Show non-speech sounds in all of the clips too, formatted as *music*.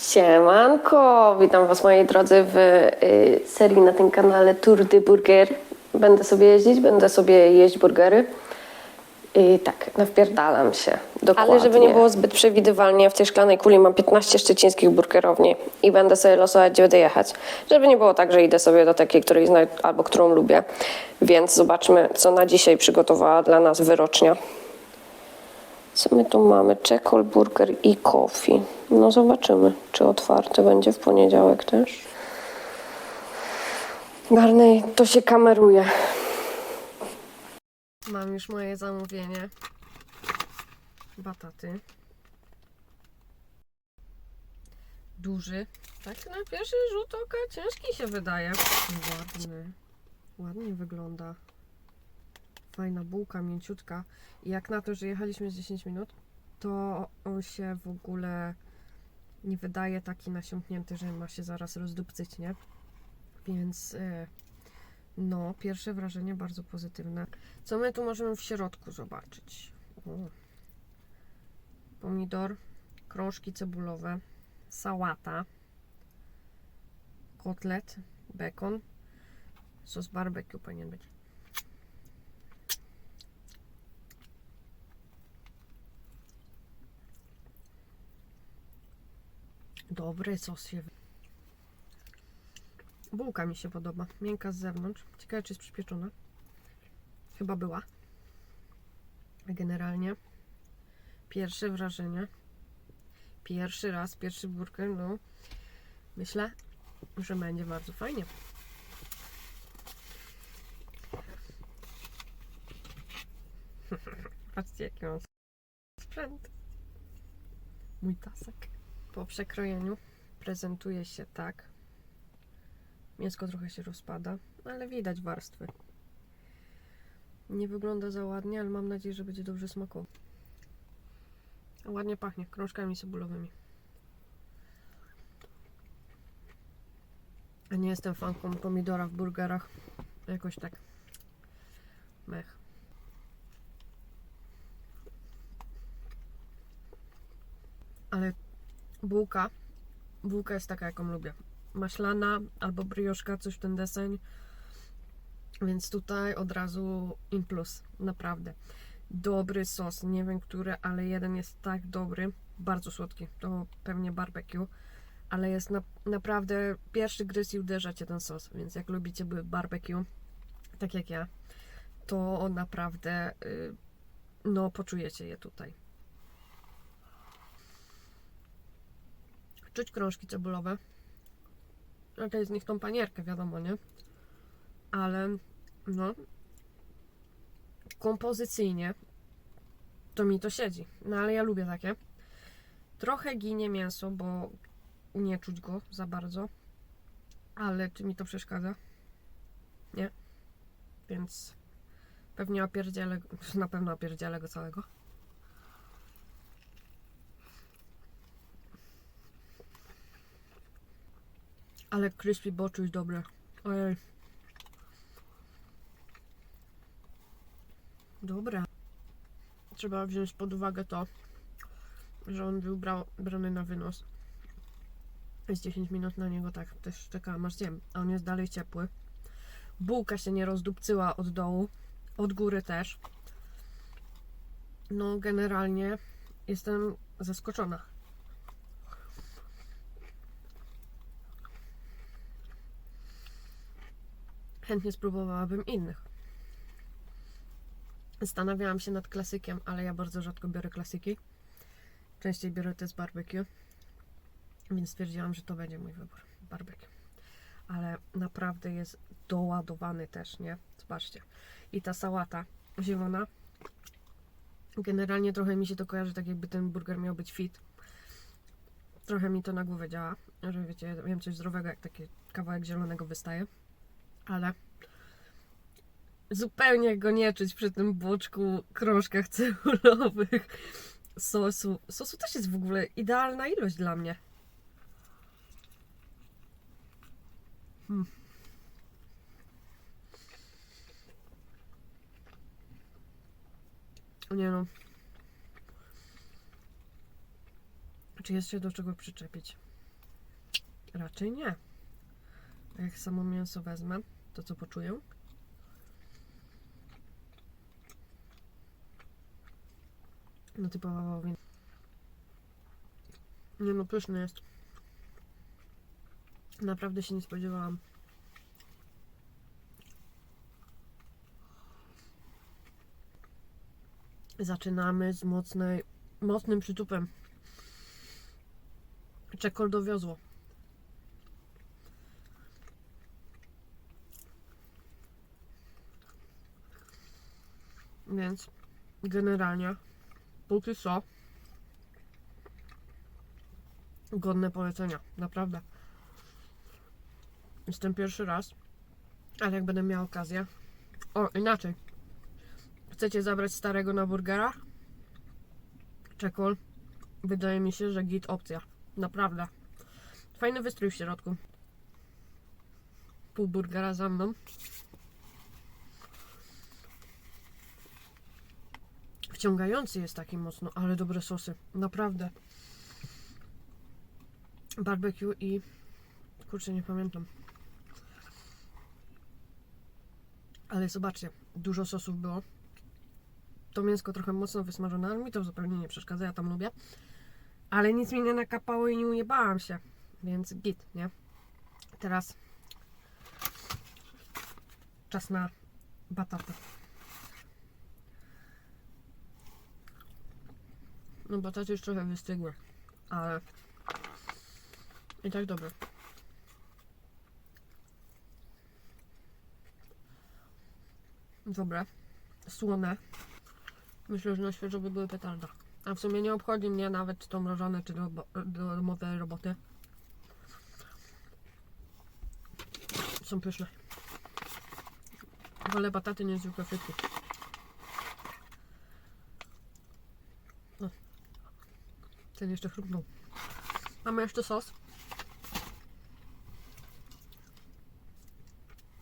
Siemanko, witam Was moi drodzy w y, serii na tym kanale Tour de Burger. Będę sobie jeździć, będę sobie jeść burgery. I tak, nawpierdalam się. Dokładnie. Ale żeby nie było zbyt przewidywalnie, w tej szklanej kuli mam 15 szczecińskich burgerowni i będę sobie losować, gdzie będę jechać. Żeby nie było tak, że idę sobie do takiej, której zna, albo którą lubię. Więc zobaczmy, co na dzisiaj przygotowała dla nas wyrocznia. Co my tu mamy? Czekol, burger i coffee. No zobaczymy, czy otwarte będzie w poniedziałek też. Garnej, to się kameruje. Mam już moje zamówienie. Bataty. Duży. Tak na pierwszy rzut oka ciężki się wydaje. Ładny. Ładnie wygląda. Fajna bułka, mięciutka. I jak na to, że jechaliśmy z 10 minut, to on się w ogóle nie wydaje taki nasiąknięty, że ma się zaraz rozdupcyć, nie? Więc e, no, pierwsze wrażenie bardzo pozytywne. Co my tu możemy w środku zobaczyć? O. Pomidor, krążki cebulowe, sałata, kotlet, bekon, sos barbecue powinien być. Dobry sos się. Bułka mi się podoba. Miękka z zewnątrz. Ciekawe, czy jest przypieczona. Chyba była. Generalnie pierwsze wrażenie. Pierwszy raz, pierwszy burger, no myślę, że będzie bardzo fajnie. *laughs* Patrzcie, jaki mam sprzęt. Mój tasek. Po przekrojeniu prezentuje się tak. Mięsko trochę się rozpada, ale widać warstwy. Nie wygląda za ładnie, ale mam nadzieję, że będzie dobrze smakował. Ładnie pachnie krążkami cebulowymi. Nie jestem fanką pomidora w burgerach. Jakoś tak. Mech. Ale bułka. Bułka jest taka, jaką lubię. Maślana albo brioszka, coś w ten deseń. Więc tutaj od razu in plus. Naprawdę. Dobry sos. Nie wiem który, ale jeden jest tak dobry. Bardzo słodki. To pewnie barbecue. Ale jest na, naprawdę pierwszy gryz i uderza ten sos. Więc jak lubicie barbecue, tak jak ja, to naprawdę y, no poczujecie je tutaj. Czuć krążki cebulowe. Raczej z nich tą panierkę, wiadomo, nie? Ale no kompozycyjnie to mi to siedzi. No ale ja lubię takie. Trochę ginie mięso, bo nie czuć go za bardzo. Ale czy mi to przeszkadza? Nie. Więc pewnie opierdzielę, na pewno opierdzielę go całego. Ale crispy boczu jest dobre. Ojej. Dobra. Trzeba wziąć pod uwagę to, że on był brał, brany na wynos. Jest 10 minut na niego, tak, też czekałam aż zjem. A on jest dalej ciepły. Bułka się nie rozdupcyła od dołu, od góry też. No, generalnie jestem zaskoczona. Chętnie spróbowałabym innych. Zastanawiałam się nad klasykiem, ale ja bardzo rzadko biorę klasyki. Częściej biorę te z barbecue. Więc stwierdziłam, że to będzie mój wybór. Barbecue. Ale naprawdę jest doładowany też, nie? Zobaczcie. I ta sałata zielona. Generalnie trochę mi się to kojarzy, tak jakby ten burger miał być fit. Trochę mi to na głowę działa, że wiecie, wiem coś zdrowego, jak taki kawałek zielonego wystaje. Ale zupełnie go nie czuć przy tym boczku, krążkach cebulowych, sosu. Sosu też jest w ogóle idealna ilość dla mnie. Hmm. Nie no. Czy jest się do czego przyczepić? Raczej nie. Jak samo mięso wezmę, to co poczuję? No typowa wołowina. Nie no, pyszny jest. Naprawdę się nie spodziewałam. Zaczynamy z mocnej, mocnym przytupem. Czekol dowiozło. Więc generalnie póki co godne polecenia, naprawdę. Jestem pierwszy raz, ale jak będę miała okazję. O, inaczej. Chcecie zabrać starego na burgera? Czekol. Wydaje mi się, że git opcja. Naprawdę. Fajny wystrój w środku. Pół burgera za mną. Wciągający jest taki mocno, ale dobre sosy. Naprawdę. Barbecue i... Kurczę, nie pamiętam. Ale zobaczcie, dużo sosów było. To mięsko trochę mocno wysmażone, ale mi to zupełnie nie przeszkadza, ja tam lubię. Ale nic mi nie nakapało i nie ujebałam się, więc git, nie? Teraz czas na bataty. No bataty już trochę wystygłe, ale i tak dobre. Dobre. Słone. Myślę, że na świeżo by były petarda. A w sumie nie obchodzi mnie nawet czy to mrożone, czy do, do roboty. Są pyszne. Wolę bataty niż zwykłe frytki. No. Ten jeszcze chrupnął. Mamy jeszcze sos.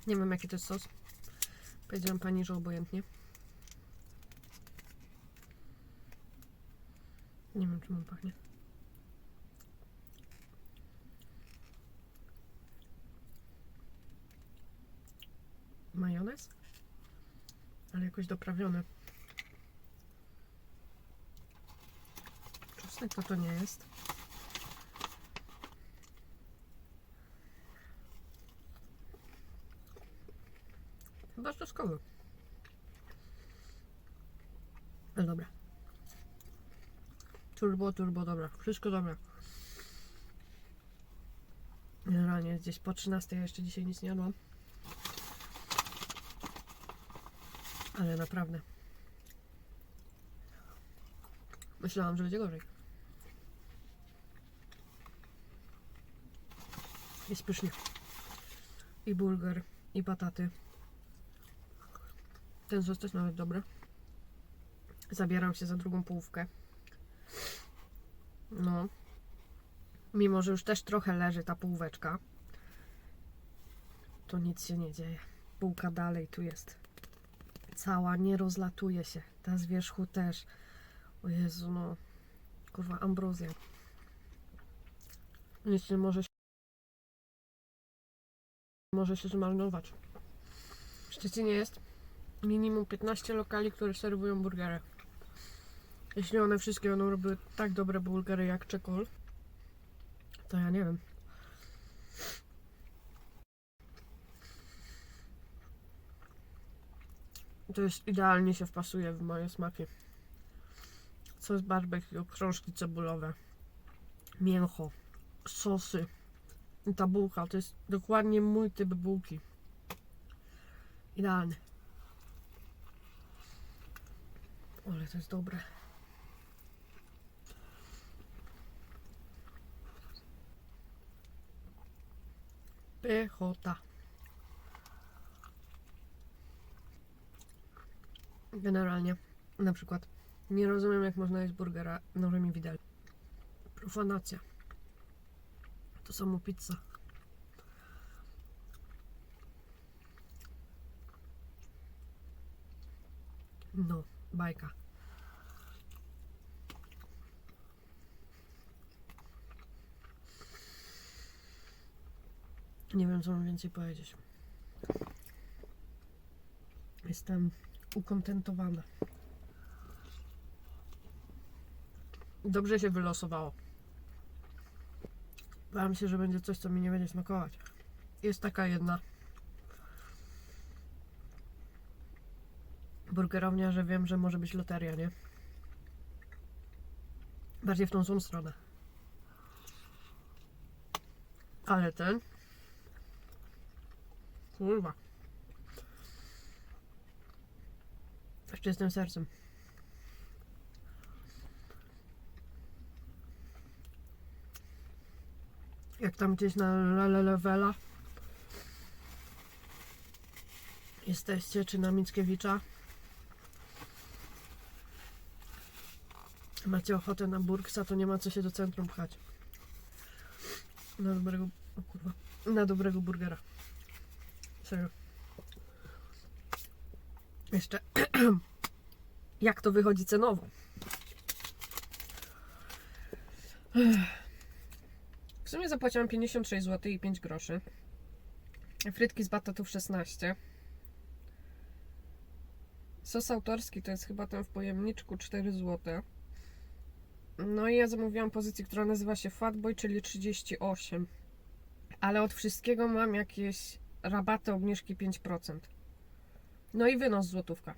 Nie wiem jaki to jest sos. Powiedziałam pani, że obojętnie. Nie wiem, czym on pachnie. Majonez? Ale jakoś doprawiony. Czosnek to to nie jest. Chyba czosnkowy. Ale dobra. Turbo, turbo, dobra. Wszystko dobra. Generalnie gdzieś po 13, ja jeszcze dzisiaj nic nie jadłam. Ale naprawdę. Myślałam, że będzie gorzej. Jest pysznie. I burger, i bataty. Ten sos też nawet dobry. Zabieram się za drugą połówkę. No. Mimo, że już też trochę leży ta połóweczka, to nic się nie dzieje. Półka dalej tu jest. Cała, nie rozlatuje się. Ta z wierzchu też. O Jezu, no. Kurwa, ambrozja. Nic nie może się... Może się zmarnować. W Szczecinie jest minimum 15 lokali, które serwują burgery. Jeśli one wszystkie będą robiły tak dobre burgery jak Czekol, to ja nie wiem. To jest idealnie się wpasuje w moje smaki. Sos barbecue, krążki cebulowe, mięcho, sosy. Ta bułka to jest dokładnie mój typ bułki. Idealny. Ale to jest dobre. Pychota. Generalnie, na przykład, nie rozumiem jak można jeść burgera nożem i widelcem. Profanacja. To samo pizza. No, bajka. Nie wiem, co mam więcej powiedzieć. Jestem ukontentowana. Dobrze się wylosowało. Bałam się, że będzie coś, co mi nie będzie smakować. Jest taka jedna burgerownia, że wiem, że może być loteria, nie? Bardziej w tą złą stronę. Ale ten. Kurwa. Z czystym sercem. Jak tam gdzieś na lele levela jesteście, czy na Mickiewicza macie ochotę na burksa, to nie ma co się do centrum pchać. Na dobrego, o kurwa, na dobrego burgera. Serio. Jeszcze, *clears throat* jak to wychodzi cenowo? W sumie zapłaciłam 56 zł i 5 groszy. Frytki z batatów 16. Sos autorski to jest chyba ten w pojemniczku 4 zł. No i ja zamówiłam pozycję, która nazywa się Fatboy, czyli 38. Ale od wszystkiego mam jakieś rabaty, obniżki 5%. No i wynos złotówka.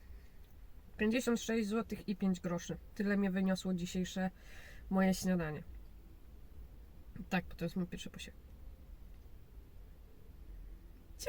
56 zł i 5 groszy. Tyle mnie wyniosło dzisiejsze moje śniadanie. Tak, bo to jest mój pierwszy posiłek.